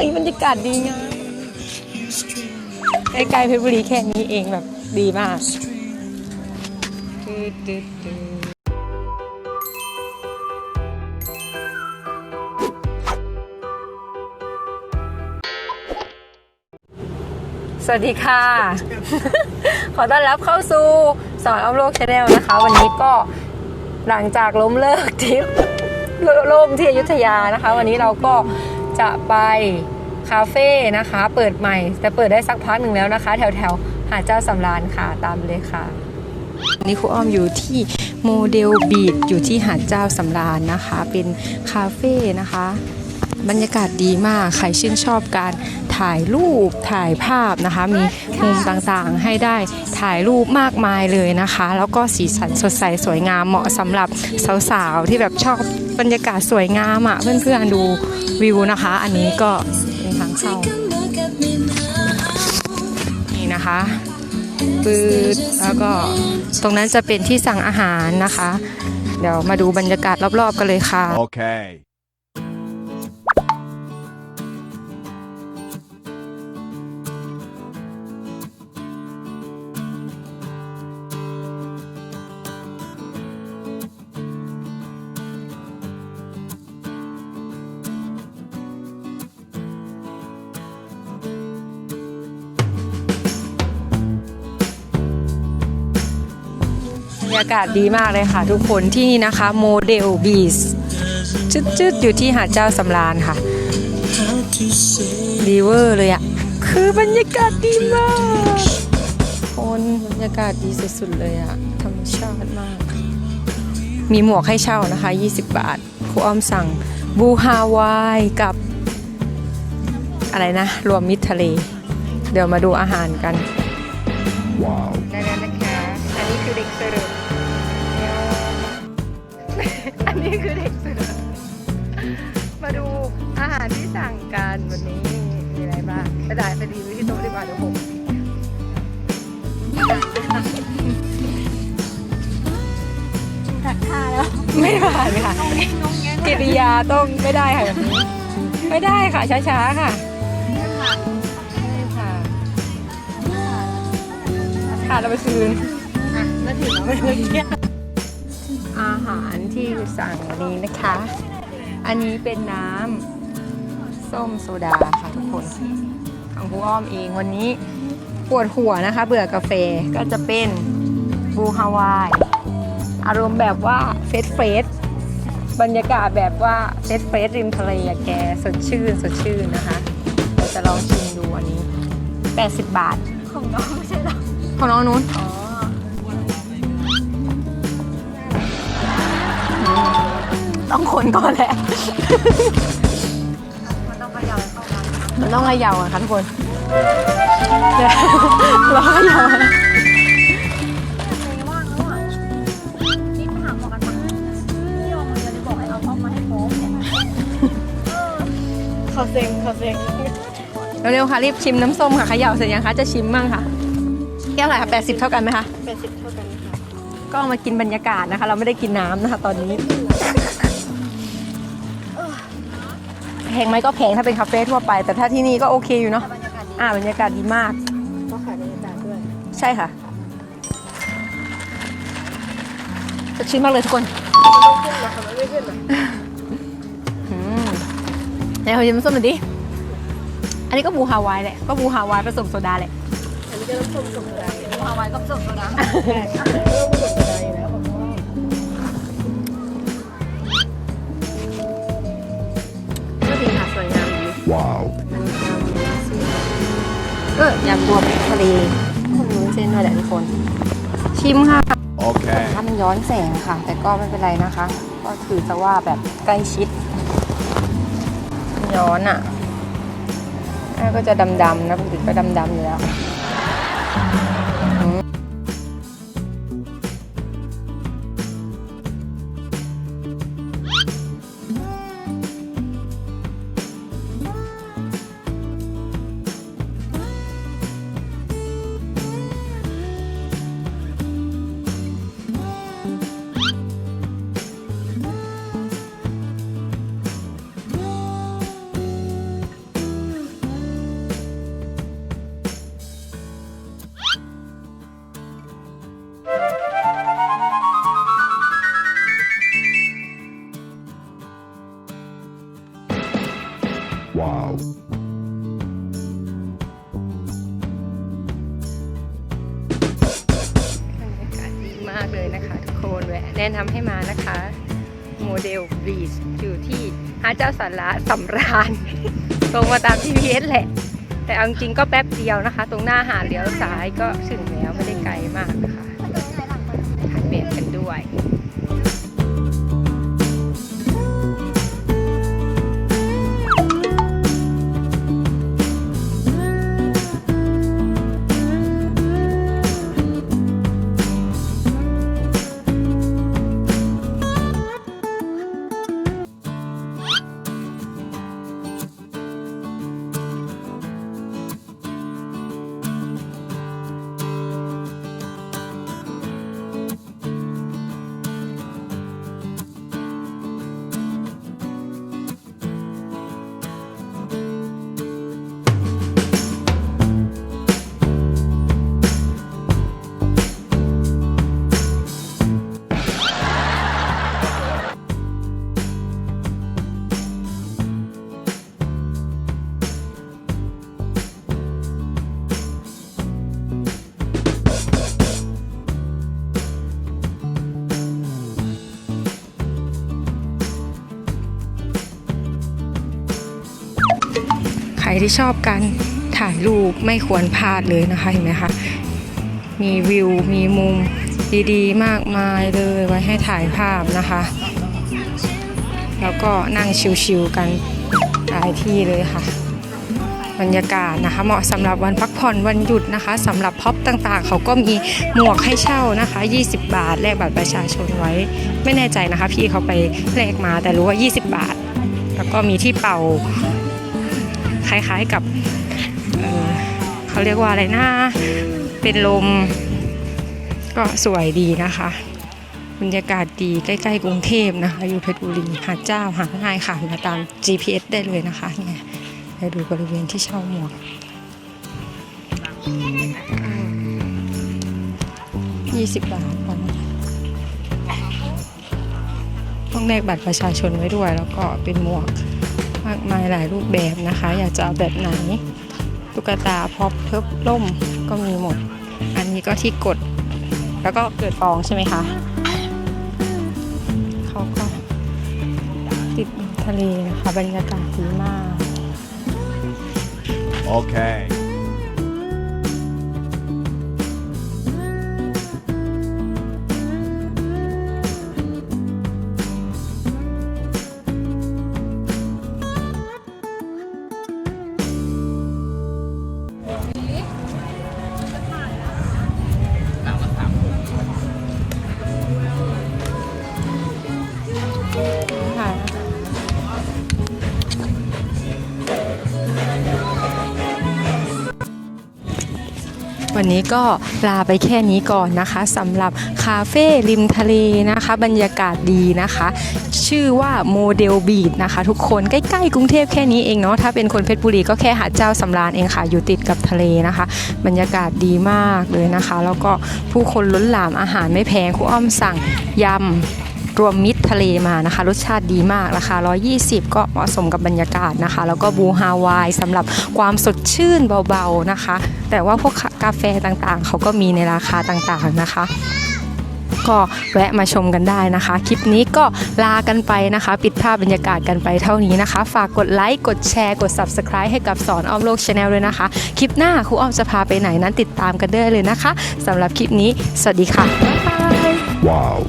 ฮ้ยบรรยากาศดีงามใกล้ๆเพชรบุรีแค่นี้เองแบบดีมากสวัสดีค่ะ ขอต้อนรับเข้าสู่สอนเอาโลกชาแนลนะคะ วันนี้ก็หลังจากล้มเลิกทริปล่มที่อยุธยานะคะ วันนี้เราก็ จะไปคาเฟ่นะคะ เปิดใหม่ แต่เปิดได้สักพักหนึ่งแล้วนะคะ แถวแถวหาดเจ้าสำราญค่ะตามเลยค่ะนี่ครูอ้อมอยู่ที่โมเดลบีดอยู่ที่หาดเจ้าสำราญนะคะ เป็นคาเฟ่นะคะ บรรยากาศดีมาก ใครชื่นชอบการถ่ายรูปถ่ายภาพนะคะ มีมุมต่างๆให้ได้ถ่ายรูปมากมายเลยนะคะ แล้วก็สีสันสดใสสวยงามเหมาะสำหรับสาวๆ ที่แบบชอบบรรยากาศสวยงามอะ เพื่อนๆดูวิวนะคะ อันนี้ก็เป็นทางเข้านี่นะคะปืดแล้วก็ตรงนั้นจะเป็นที่สั่งอาหารนะคะ เดี๋ยวมาดูบรรยากาศรอบๆกันเลยค่ะ Okay. บร รยากาศดีมากเลยค่ะทุกคนที่นี่นะคะโมเดลบีสจืดๆ อยู่ที่หาดเจ้าสำราญค่ะดีเวอร์เลยอะคือบรรยากาศดีมากคนบรรยากาศดีสุดๆเลยอะธรรมชาติมาก มีหมวกให้เช่านะคะ 20 บาทครูอ้อมสั่งบูฮาวายกับ อะไรนะ รวมมิตรทะเล เดี๋ยวมาดูอาหารกัน Wow. ได้แล้ว คะอันนี้คือเด็กเสิร์ฟอันนี้คือเด็กเสิร์ฟมาดูอาหารที่สั่งกันวันนี้มีอะไรบ้างไปได้ไปดีวิที่โต๊ะดีกว่าเดี๋ยวผมตักท่าแล้วไม่ผ่านค่ะกิริยาต้องไม่ได้ค่ะแบบนี้ไม่ได้ค่ะช้าๆค่ะไม่ผ่านค่ะค่ะเราไปคืน อะแล้วถึงแล้วไม่เมื่อกี้อาหารที่สั่งวันนี้นะคะ อันนี้เป็นน้ำส้มโซดาค่ะทุกคนของครูอ้อมเองวันนี้ปวดหัวนะคะ เบื่อกาแฟก็จะเป็นบูฮาวาย อารมณ์แบบว่าเฟสเฟสบรรยากาศแบบว่าเฟสเฟสริมทะเลแกสดชื่นสดชื่นนะคะเราจะลองชิมดูอันนี้ 80 บาท ของน้องไม่ใช่หรอของน้องนู้นอ๋อ ต้องคนก่อนแหละมันต้องขยับเข้ามามันต้องเขย่าอะค่ะทุกคนเดี๋ยวรอเขย่าอะเลยว่างแล้วอะนี่ไปหาหมอกันมาพี่ออกมาเดี๋ยวจะบอกให้เอาเข้ามาให้พร้อมเนี่ยเขาเซ็งเขาเซ็งเร็วๆค่ะ รีบชิมน้ำส้มค่ะเขย่าเสร็จยังคะ จะชิมมั่งค่ะแก้วอะไรคะ80เท่ากันไหมคะเป็นสิบเท่ากันค่ะ ก็เอามากินบรรยากาศนะคะ เราไม่ได้กินน้ำนะคะ ตอนนี้ แพงไหมก็แพงถ้าเป็นคาเฟ่ทั่วไป แต่ถ้าที่นี่ก็โอเคอยู่เนาะบรรยากาศดีอ่าบรรยากาศดีมาก ก็ขายบรรยากาศด้วย ใช่ค่ะสดชื่นมากเลยทุกคนขึ้นเหรอคะมันไม่ขึ้นเหรออืมไหนขอชิมน้ำส้มหน่อยดิ อันนี้ก็บูฮาวายแหละ ก็บูฮาวายผสมโซดาแหละ อันนี้ก็ต้องส้มส้มโซดาฮาวายก็ส้มโซดาเริ่มผสมโซดา เอออยากรวมทะเลคนรู้เส้นด้วยแหละทุกคน ชิมค่ะ Okay. ถ้ามันย้อนแสงค่ะ แต่ก็ไม่เป็นไรนะคะ ก็ถือซะว่าแบบใกล้ชิด ย้อนอะอะก็จะดำๆนะปกติก็ดำๆอยู่แล้ว แวะแนะนำให้มานะคะ โมเดลบีชอยู่ที่หาดเจ้าสาระสำราญ ตรงมาตาม GPS แหละ แต่เอาจริงๆก็แป๊บเดียวนะคะ ตรงหน้าหาดเลี้ยวซ้ายก็ถึงแล้วไม่ได้ไกลมากนะคะถ้าเกิดยังไงหลังไปหัดเบียดกันด้วย รที่ชอบการถ่ายรูปไม่ควรพลาดเลยนะคะเห็นไหมคะมีวิวมีมุมดีๆ มากมายเลยไว้ให้ถ่ายภาพนะคะ แล้วก็นั่งชิลๆกันหลายที่เลยค่ะ บรรยากาศนะคะ เหมาะสำหรับวันพักผ่อนวันหยุดนะคะสำหรับพ็อปต่างๆ เขาก็มีหมวกให้เช่านะคะ 20 บาทแลกบัตรประชาชนไว้ ไม่แน่ใจนะคะ พี่เขาไปแลกมาแต่รู้ว่า 20 บาท แล้วก็มีที่เป่า คล้ายๆกับเขาเรียกว่าอะไรนะเป็นลมก็สวยดีนะคะบรรยากาศดีใกล้ๆกรุงเทพนะคะอยู่เพชรบุรีหาดเจ้าหาง่ายค่ะมาตาม GPS ได้เลยนะคะเนี่ยไปดูบริเวณที่เช่าหมวกยี่สิบบาทพอนต้องแลกบัตรประชาชนไว้ด้วย แล้วก็เป็นหมวก มากมายหลายรูปแบบนะคะ อยากจะเอาแบบไหนตุ๊กตาพ็อปเทิบล่มก็มีหมด อันนี้ก็ที่กด แล้วก็เกิดฟองใช่ไหมคะเขาก็ติดทะเลนะคะบรรยากาศดีมาก Okay. วันนี้ก็ลาไปแค่นี้ก่อนนะคะสำหรับคาเฟ่ริมทะเลนะคะ บรรยากาศดีนะคะ ชื่อว่าโมเดลบีดนะคะ ทุกคนใกล้ๆกรุงเทพแค่นี้เองเนาะถ้าเป็นคนเพชรบุรีก็แค่หาดเจ้าสำราญเองค่ะอยู่ติดกับทะเลนะคะ บรรยากาศดีมากเลยนะคะ แล้วก็ผู้คนล้นหลามอาหารไม่แพงครูอ้อมสั่งยำ รวมมิตรทะเลมานะคะ รสชาติดีมากราคา 120 ก็เหมาะสมกับบรรยากาศนะคะ แล้วก็บูฮาวายสำหรับความสดชื่นเบาๆนะคะ แต่ว่าพวกกาแฟต่างๆ เขาก็มีในราคาต่างๆนะคะก็แวะมาชมกันได้นะคะ คลิปนี้ก็ลากันไปนะคะ ปิดภาพบรรยากาศกันไปเท่านี้นะคะ ฝากกดไลค์ กดแชร์ กด Subscribe ให้กับสอนอ้อมโลกชาแนลเลยนะคะ คลิปหน้าครูอ้อมจะพาไปไหนนั้นติดตามกันได้เลยนะคะสำหรับคลิปนี้ สวัสดีค่ะ บ๊ายบาย